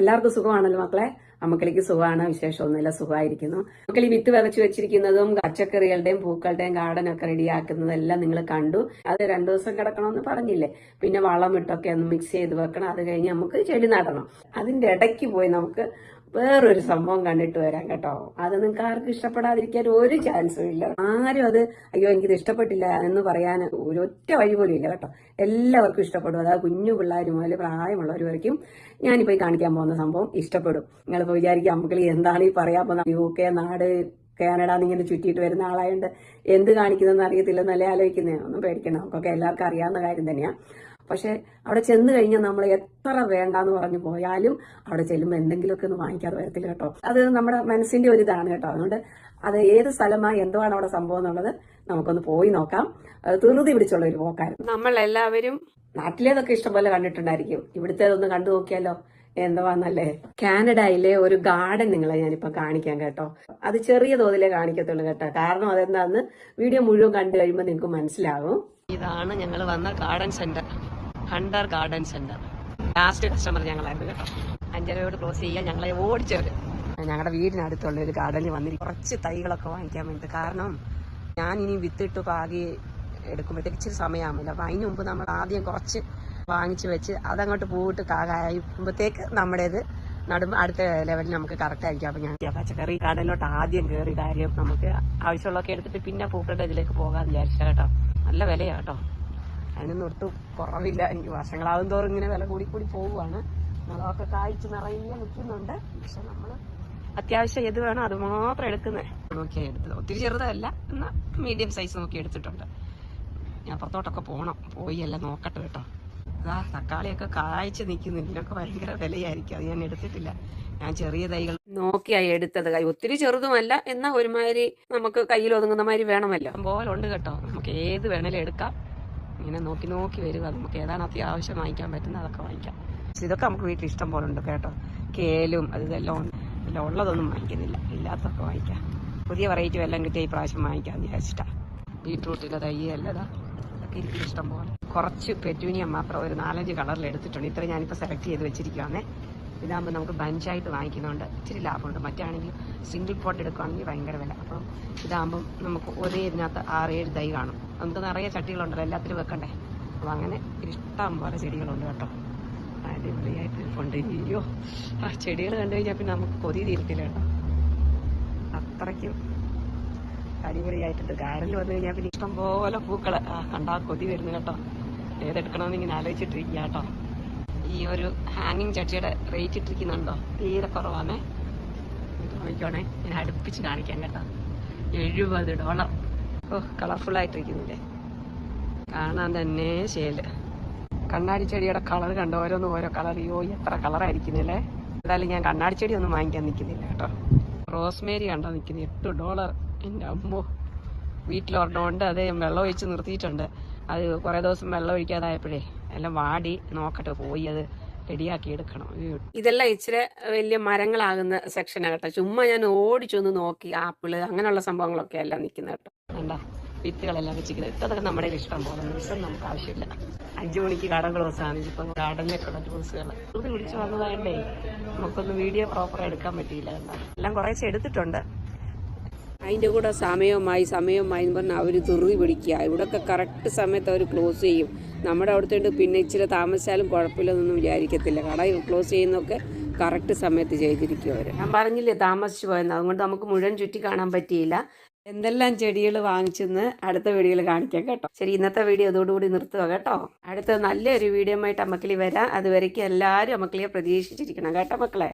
എല്ലാവർക്കും സുഖമാണല്ലോ മക്കളെ? അമ്മക്കളിക്ക് സുഖമാണ് വിശേഷമൊന്നുമില്ല സുഖമായിരിക്കുന്നു. മക്കൾ ഈ വിത്ത് വിതച്ചു വെച്ചിരിക്കുന്നതും പച്ചക്കറികളുടെയും പൂക്കളുടെയും ഗാർഡനൊക്കെ റെഡിയാക്കുന്നതെല്ലാം നിങ്ങൾ കണ്ടു. അത് രണ്ടു ദിവസം കിടക്കണമെന്ന് പറഞ്ഞില്ലേ? പിന്നെ വളം ഇട്ടൊക്കെ ഒന്ന് മിക്സ് ചെയ്ത് വെക്കണം. അത് കഴിഞ്ഞ് നമുക്ക് ചെടി നടണം. അതിന്റെ ഇടയ്ക്ക് പോയി നമുക്ക് വേറൊരു സംഭവം കണ്ടിട്ട് വരാം കേട്ടോ. അത് നിങ്ങൾക്ക് ആർക്കും ഇഷ്ടപ്പെടാതിരിക്കാൻ ഒരു ചാൻസും ഇല്ല. ആരും അത് അയ്യോ എനിക്കിത് ഇഷ്ടപ്പെട്ടില്ല എന്ന് പറയാൻ ഒരു ഒറ്റ വഴി പോലും ഇല്ല കേട്ടോ. എല്ലാവർക്കും ഇഷ്ടപ്പെടും. അതായത് കുഞ്ഞു പിള്ളേർ മുതൽ പ്രായമുള്ളവർ വരയ്ക്കും ഞാനിപ്പോൾ ഈ കാണിക്കാൻ പോകുന്ന സംഭവം ഇഷ്ടപ്പെടും. നിങ്ങളിപ്പോൾ വിചാരിക്കും അമ്മക്കളി എന്താണ് ഈ പറയാൻ പോകുന്നത്? യു കെ നാട് കാനഡ എന്നിങ്ങനെ ചുറ്റിയിട്ട് വരുന്ന ആളായതുകൊണ്ട് എന്ത് കാണിക്കുന്നതെന്ന് അറിയത്തില്ലെന്നല്ലേ ആലോചിക്കുന്നേ? ഒന്നും പേടിക്കണം നമുക്കൊക്കെ എല്ലാവർക്കും അറിയാവുന്ന കാര്യം തന്നെയാണ് പക്ഷെ അവിടെ ചെന്ന് കഴിഞ്ഞാൽ നമ്മൾ എത്ര വേണ്ടാന്ന് പറഞ്ഞു പോയാലും അവിടെ ചെല്ലുമ്പോൾ എന്തെങ്കിലുമൊക്കെ ഒന്ന് വാങ്ങിക്കാതെ വരത്തില്ല കേട്ടോ. അത് നമ്മുടെ മനസ്സിന്റെ ഒരു ഇതാണ് കേട്ടോ. അതുകൊണ്ട് അത് ഏത് സ്ഥലമായി എന്തുവാണ് അവിടെ സംഭവം എന്നുള്ളത് നമുക്കൊന്ന് പോയി നോക്കാം. തീർതി പിടിച്ചുള്ള ഒരു പോക്കായിരുന്നു. നമ്മൾ എല്ലാവരും നാട്ടിലേതൊക്കെ ഇഷ്ടംപോലെ കണ്ടിട്ടുണ്ടായിരിക്കും. ഇവിടുത്തേതൊന്ന് കണ്ടു നോക്കിയാലോ എന്തുവാന്നല്ലേ? കാനഡയിലെ ഒരു ഗാർഡൻ നിങ്ങളെ ഞാനിപ്പോ കാണിക്കാൻ കേട്ടോ. അത് ചെറിയ തോതിലേ കാണിക്കത്തുള്ളൂ കേട്ടോ. കാരണം അതെന്താന്ന് വീഡിയോ മുഴുവൻ കണ്ടു കഴിയുമ്പോൾ നിങ്ങൾക്ക് മനസ്സിലാകും ഇതാണ് ഞങ്ങൾ വന്ന garden centre. Hunter garden centre last customer ഞങ്ങളായിരുന്നു കേട്ടോ. അഞ്ചരയോട് ക്ലോസ് ചെയ്യാൻ ഞങ്ങളെ ഓടിച്ചവര്. ഞങ്ങളുടെ വീടിനടുത്തുള്ള ഒരു ഗാർഡനിൽ വന്നിരിക്കും കുറച്ച് തൈകളൊക്കെ വാങ്ങിക്കാൻ വേണ്ടി കാരണം ഞാൻ ഇനി വിത്തിട്ട് പാകി എടുക്കുമ്പോഴത്തേക്ക് ഇച്ചിരി സമയമാകുമല്ലോ അപ്പൊ അതിന് മുമ്പ് നമ്മൾ ആദ്യം കുറച്ച് വാങ്ങിച്ചു വെച്ച് അതങ്ങോട്ട് പോയിട്ട് കാകുമ്പോഴത്തേക്ക് നമ്മുടേത് നടുമ്പ് അടുത്ത ലെവലിൽ നമുക്ക് കറക്റ്റ് ആയിരിക്കും. അപ്പൊ ഞാൻ പച്ചക്കറി കടലിലോട്ട് ആദ്യം കയറി കാര്യം നമുക്ക് ആവശ്യമുള്ളതൊക്കെ എടുത്തിട്ട് പിന്നെ പൂക്കളുടെ ഇതിലേക്ക് പോകാൻ വിചാരിച്ച കേട്ടോ. നല്ല വിലയാ കേട്ടോ. അതിനൊന്നും ഒട്ടും കുറവില്ല. എനിക്ക് വർഷങ്ങളാവും തോറും ഇങ്ങനെ വില കൂടി കൂടി പോവുകയാണ്. അതൊക്കെ കായ്ച്ച് നിറയെ നിൽക്കുന്നുണ്ട്. പക്ഷെ നമ്മൾ അത്യാവശ്യം ഏത് വേണോ അത് മാത്രം എടുക്കുന്നത് നോക്കിയാൽ എടുത്തത്. ഒത്തിരി ചെറുതല്ല. എന്നാൽ മീഡിയം സൈസ് നോക്കി എടുത്തിട്ടുണ്ട്. ഞാൻ പുറത്തോട്ടൊക്കെ പോകണം പോയി എല്ലാം നോക്കട്ടെ കേട്ടോ. അതാ തക്കാളിയൊക്കെ കായ്ച്ച് നിൽക്കുന്നു. ഇതിനൊക്കെ ഭയങ്കര വിലയായിരിക്കും. അത് ഞാൻ എടുത്തിട്ടില്ല. ഞാൻ ചെറിയ തൈകൾ നോക്കിയായി എടുത്തത്. കൈ ഒത്തിരി ചെറുതുമല്ല. എന്നാൽ ഒരുമാതിരി നമുക്ക് കയ്യിൽ ഒതുങ്ങുന്ന മാതിരി വേണമല്ലോ. പോലുണ്ട് കേട്ടോ. നമുക്ക് ഏത് വേണേലും എടുക്കാം. ഇങ്ങനെ നോക്കി നോക്കി വരിക. നമുക്ക് ഏതാണ് അത്യാവശ്യം വാങ്ങിക്കാൻ പറ്റുന്നത് അതൊക്കെ വാങ്ങിക്കാം. ഇതൊക്കെ നമുക്ക് വീട്ടിൽ ഇഷ്ടം പോലെ ഉണ്ട് കേട്ടോ. കേലും അത് ഇതെല്ലാം എല്ലാം ഉള്ളതൊന്നും വാങ്ങിക്കുന്നില്ല. ഇല്ലാത്തതൊക്കെ വാങ്ങിക്കാം. പുതിയ വെറൈറ്റി എല്ലാം കിട്ടിയ ഈ പ്രാവശ്യം വാങ്ങിക്കാമെന്ന് വിചാരിച്ചിട്ടാ. ബീട്രൂട്ടിന്റെ തൈ അല്ലതാ. അതൊക്കെ എനിക്ക് ഇഷ്ടം പോലെ. കുറച്ച് പെറ്റൂനിയം മാത്രം ഒരു നാലഞ്ച് കളറിൽ എടുത്തിട്ടുണ്ട്. ഇത്ര ഞാനിപ്പോൾ സെലക്ട് ചെയ്ത് വെച്ചിരിക്കുവാണേ. ഇതാകുമ്പോൾ നമുക്ക് ബഞ്ചായിട്ട് വാങ്ങിക്കുന്നതുകൊണ്ട് ഇച്ചിരി ലാഭമുണ്ട്. മറ്റാണെങ്കിൽ സിംഗിൾ പോട്ട് എടുക്കുകയാണെങ്കിൽ ഭയങ്കര വില. അപ്പം ഇതാകുമ്പം നമുക്ക് ഒരേ ഇതിനകത്ത് ആറ് ഏഴ് തൈ കാണും. നമുക്ക് നിറയെ ചട്ടികളുണ്ടല്ലോ എല്ലാത്തിലും വെക്കണ്ടേ? അപ്പോൾ അങ്ങനെ ഇഷ്ടം പോലെ ചെടികളുണ്ട് കേട്ടോ. അടിപൊളിയായിട്ട് അയ്യോ ആ ചെടികൾ കണ്ടു കഴിഞ്ഞാൽ പിന്നെ നമുക്ക് കൊതി തീർത്തില്ല കേട്ടോ. അത്രയ്ക്കും അടിപൊളിയായിട്ടുണ്ട്. ഗാർഡനിൽ വന്നു കഴിഞ്ഞാൽ പിന്നെ ഇഷ്ടം പോലെ പൂക്കൾ ആ കണ്ടാ കൊതി വരുന്നു കേട്ടോ. ഏതെടുക്കണമെന്ന് ഇങ്ങനെ ആലോചിച്ചിട്ടിരിക്കുക കേട്ടോ. ഈ ഒരു ഹാങ്ങിങ് ചട്ടിയുടെ റേറ്റ് ഇട്ടിരിക്കുന്നുണ്ടോ? തീരെ കുറവാണേ നോക്കിക്കോണേ. ഞാൻ അടുപ്പിച്ച് കാണിക്കാം കേട്ടോ. എഴുപത് ഡോളർ ഓ കളർഫുൾ ആയിട്ടിരിക്കുന്നില്ലേ? കാണാൻ തന്നെ ശേൽ. കണ്ണാടി ചെടിയുടെ കളർ കണ്ടോ ഓരോന്ന് ഓരോ കളർ അയ്യോ എത്ര കളറായിരിക്കുന്നില്ലേ എന്തായാലും ഞാൻ കണ്ണാടി ചെടി ഒന്നും വാങ്ങിക്കാൻ നിൽക്കുന്നില്ല കേട്ടോ. റോസ്മേരി കണ്ടോ നിൽക്കുന്നത് എട്ട് ഡോളർ എന്റെ അമ്മോ. വീട്ടിലൊരെണ്ണമുണ്ട് അതേ വെള്ളം ഒഴിച്ച് നിർത്തിയിട്ടുണ്ട്. അത് കുറേ ദിവസം വെള്ളം ഒഴിക്കാതായപ്പോഴേ എല്ലാം വാടി നോക്കട്ടെ പോയി അത് റെഡിയാക്കി എടുക്കണം. ഇതെല്ലാം ഇച്ചിരി വലിയ മരങ്ങളാകുന്ന സെക്ഷനാണ് കേട്ടോ. ചുമ്മാ ഞാൻ ഓടിച്ചൊന്ന് നോക്കി ആപ്പിൾ അങ്ങനെയുള്ള സംഭവങ്ങളൊക്കെ എല്ലാം നിൽക്കുന്ന കേട്ടോ. വേണ്ട വിത്തുകളെല്ലാം വെച്ചിരിക്കുന്നത്. ഇതൊക്കെ നമ്മുടെ ഇഷ്ടം പോലെ ദിവസം നമുക്ക് ആവശ്യമില്ല. അഞ്ചു മണിക്ക് കട ക്ലോസ് ആണ് ഇപ്പം ഗാർഡനിലേക്കുള്ള ജ്യൂസുകൾ ഇത് വിളിച്ചു വന്നതായണ്ടേ നമുക്കൊന്ന് വീഡിയോ പ്രോപ്പർ എടുക്കാൻ പറ്റിയില്ല. എല്ലാം കുറേശ്ശെ എടുത്തിട്ടുണ്ട്. അതിന്റെ കൂടെ സമയവുമായി സമയവുമായി എന്ന് പറഞ്ഞാൽ അവർ തുറി പിടിക്കുക. ഇവിടെയൊക്കെ കറക്റ്റ് സമയത്ത് അവർ ക്ലോസ് ചെയ്യും. നമ്മുടെ അവിടുത്തെ പിന്നെ ഇച്ചിരി താമസിച്ചാലും കുഴപ്പമില്ലെന്നൊന്നും വിചാരിക്കത്തില്ല. കട ക്ലോസ് ചെയ്യുന്നൊക്കെ കറക്റ്റ് സമയത്ത് ചെയ്തിരിക്കും അവർ ഞാൻ പറഞ്ഞില്ലേ താമസിച്ചു പോയെന്ന്. അതുകൊണ്ട് നമുക്ക് മുഴുവൻ ചുറ്റി കാണാൻ പറ്റിയില്ല. എന്തെല്ലാം ചെടികൾ വാങ്ങിച്ചെന്ന് അടുത്ത വീഡിയോയിൽ കാണിക്കാം കേട്ടോ. ശരി ഇന്നത്തെ വീഡിയോ അതോടുകൂടി നിർത്തുക കേട്ടോ. അടുത്ത നല്ലൊരു വീഡിയോ ആയിട്ട് അമ്മക്കിളി വരാം. അതുവരേക്കും എല്ലാവരും അമ്മക്കിളിയെ പ്രതീക്ഷിച്ചിരിക്കണം കേട്ടോ മക്കളെ.